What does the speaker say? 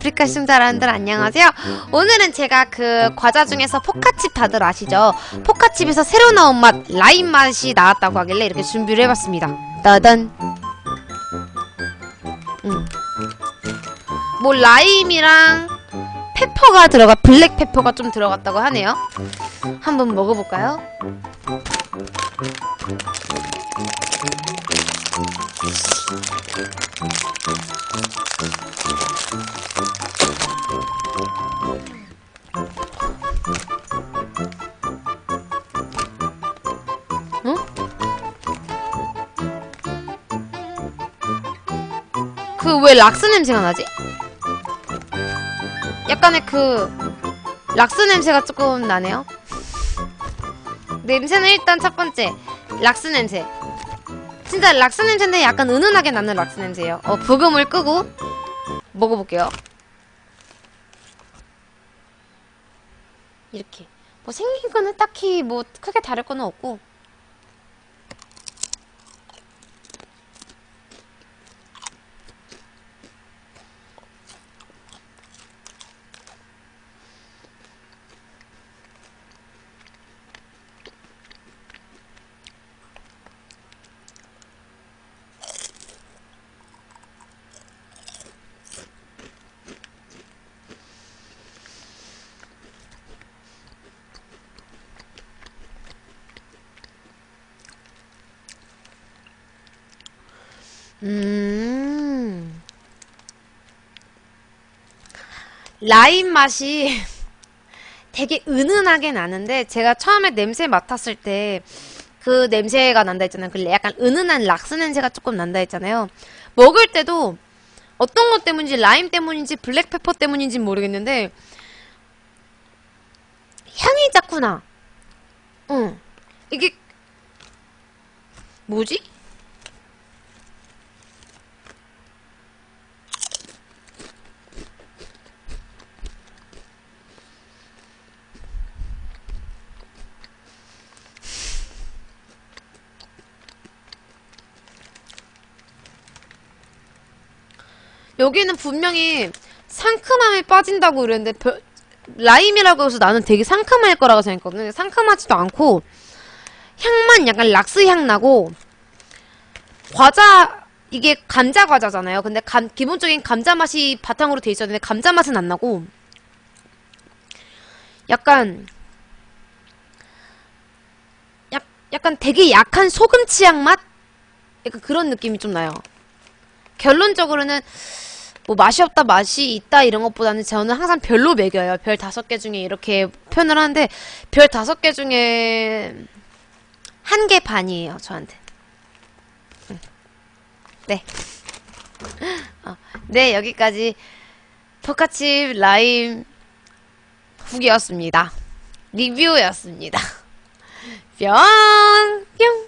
아프리카 시청자분들 안녕하세요. 오늘은 제가 그 과자 중에서 포카칩 다들 아시죠? 포카칩에서 새로 나온 맛 라임 맛이 나왔다고 하길래 이렇게 준비를 해봤습니다. 따단. 음. 뭐 라임이랑 페퍼가 들어가 블랙 페퍼가 좀 들어갔다고 하네요. 한번 먹어볼까요? 그 왜 락스 냄새가 나지? 약간의 그 락스 냄새가 조금 나네요. 냄새는 일단 첫 번째 락스 냄새. 진짜 락스 냄새인데 약간 은은하게 나는 락스 냄새예요. 어, 부금을 끄고 먹어볼게요. 이렇게 뭐 생긴 거는 딱히 뭐 크게 다를 거는 없고 음. 라임 맛이 되게 은은하게 나는데 제가 처음에 냄새 맡았을 때 그 냄새가 난다 했잖아요. 그 약간 은은한 락스 냄새가 조금 난다 했잖아요. 먹을 때도 어떤 것 때문인지 라임 때문인지 블랙페퍼 때문인지 모르겠는데 향이 자꾸 나. 응. 이게 뭐지? 여기는 분명히 상큼함이 빠진다고 그랬는데 별- 라임이라고 해서 나는 되게 상큼할 거라고 생각했거든요. 상큼하지도 않고 향만 약간 락스 향 나고 과자 이게 감자 과자잖아요. 근데 감- 기본적인 감자 맛이 바탕으로 돼 있었는데 감자 맛은 안 나고 약간 약, 약간 되게 약한 소금 치약 맛? 약간 그런 느낌이 좀 나요. 결론적으로는 뭐 맛이 없다 맛이 있다 이런 것보다는 저는 항상 별로 매겨요. 별 다섯 개 중에 이렇게 표현을 하는데 별 다섯 개 중에 한 개 반이에요 저한테. 응. 네. 어, 네 여기까지 포카칩 라임 후기였습니다. 리뷰였습니다. 뿅! 뿅!